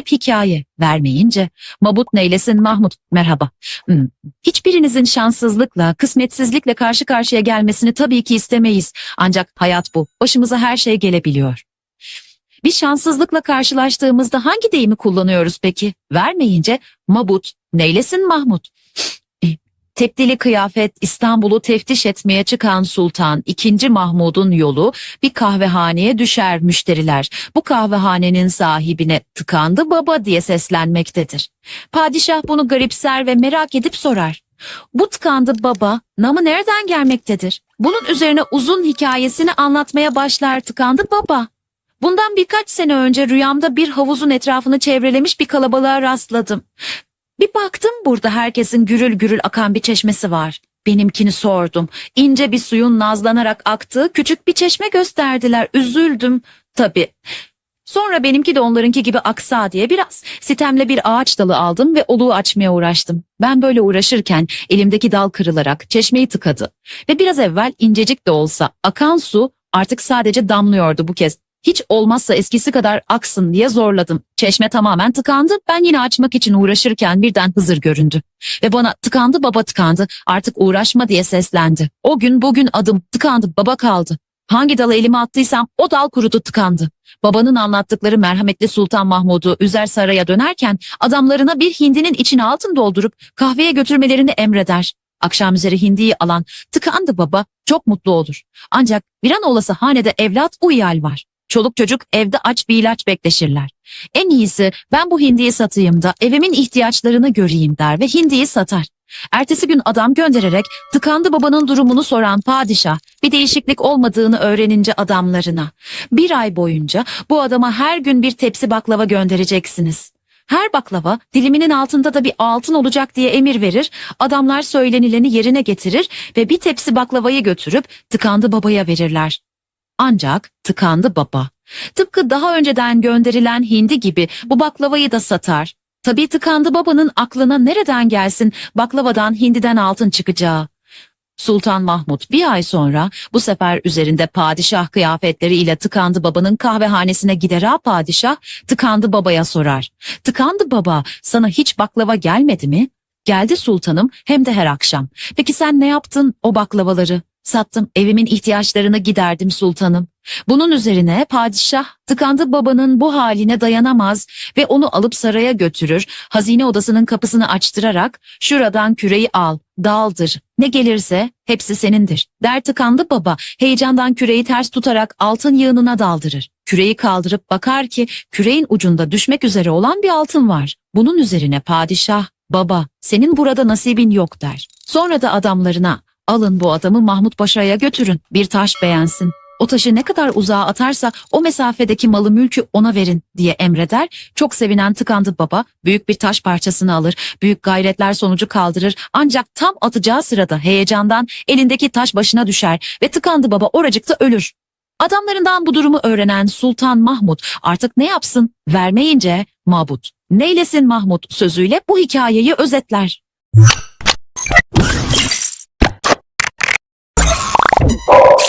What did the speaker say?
hikaye vermeyince Mabut neylesin Mahmut merhaba. Hmm, Hiçbirinizin şanssızlıkla, kısmetsizlikle karşı karşıya gelmesini tabii ki istemeyiz. Ancak hayat bu. Başımıza her şey gelebiliyor. Bir şanssızlıkla karşılaştığımızda hangi deyimi kullanıyoruz peki? Vermeyince Mabut, neylesin Mahmut? Tepdili kıyafet İstanbul'u teftiş etmeye çıkan Sultan II. Mahmud'un yolu bir kahvehaneye düşer müşteriler. Bu kahvehanenin sahibine tıkandı baba diye seslenmektedir. Padişah bunu garipser ve merak edip sorar. Bu tıkandı baba namı nereden gelmektedir? Bunun üzerine uzun hikayesini anlatmaya başlar tıkandı baba. Bundan birkaç sene önce rüyamda bir havuzun etrafını çevrelemiş bir kalabalığa rastladım. Bir baktım burada herkesin gürül gürül akan bir çeşmesi var. Benimkini sordum. İnce bir suyun nazlanarak aktığı küçük bir çeşme gösterdiler. Üzüldüm. Tabii. Sonra benimki de onlarınki gibi aksa diye biraz sitemle bir ağaç dalı aldım ve oluğu açmaya uğraştım. Ben böyle uğraşırken elimdeki dal kırılarak çeşmeyi tıkadı. Ve biraz evvel incecik de olsa akan su artık sadece damlıyordu bu kez. Hiç olmazsa eskisi kadar aksın diye zorladım. Çeşme tamamen tıkandı. Ben yine açmak için uğraşırken birden Hızır göründü. Ve bana tıkandı baba tıkandı artık uğraşma diye seslendi. O gün bugün adım tıkandı baba kaldı. Hangi dala elimi attıysam o dal kurudu tıkandı. Babanın anlattıkları merhametli Sultan Mahmud'u Üzer Saray'a dönerken adamlarına bir hindinin içine altın doldurup kahveye götürmelerini emreder. Akşam üzeri hindiyi alan tıkandı baba çok mutlu olur. Ancak bir an olası hanede evlat uyal var. Çoluk çocuk evde aç bir ilaç bekleşirler. En iyisi ben bu hindiyi satayım da evimin ihtiyaçlarını göreyim der ve hindiyi satar. Ertesi gün adam göndererek tıkandı babanın durumunu soran padişah bir değişiklik olmadığını öğrenince adamlarına bir ay boyunca bu adama her gün bir tepsi baklava göndereceksiniz. Her baklava diliminin altında da bir altın olacak diye emir verir, adamlar söylenileni yerine getirir ve bir tepsi baklavayı götürüp tıkandı babaya verirler. Ancak tıkandı baba. Tıpkı daha önceden gönderilen hindi gibi bu baklavayı da satar. Tabii tıkandı babanın aklına nereden gelsin baklavadan hindiden altın çıkacağı. Sultan Mahmut bir ay sonra bu sefer üzerinde padişah kıyafetleriyle tıkandı babanın kahvehanesine gider ha padişah tıkandı babaya sorar. Tıkandı baba sana hiç baklava gelmedi mi? Geldi sultanım hem de her akşam. Peki sen ne yaptın o baklavaları? Sattım evimin ihtiyaçlarını giderdim sultanım. Bunun üzerine padişah tıkandı babanın bu haline dayanamaz ve onu alıp saraya götürür. Hazine odasının kapısını açtırarak şuradan küreyi al, daldır. Ne gelirse hepsi senindir. Der tıkandı baba heyecandan küreyi ters tutarak altın yığınına daldırır. Küreyi kaldırıp bakar ki küreğin ucunda düşmek üzere olan bir altın var. Bunun üzerine padişah baba senin burada nasibin yok der. Sonra da adamlarına alın bu adamı Mahmut Paşa'ya götürün bir taş beğensin. O taşı ne kadar uzağa atarsa o mesafedeki malı mülkü ona verin diye emreder. Çok sevinen tıkandı baba büyük bir taş parçasını alır. Büyük gayretler sonucu kaldırır. Ancak tam atacağı sırada heyecandan elindeki taş başına düşer ve tıkandı baba oracıkta ölür. Adamlarından bu durumu öğrenen Sultan Mahmut artık ne yapsın vermeyince mabut. Neylesin Mahmut sözüyle bu hikayeyi özetler. Oh.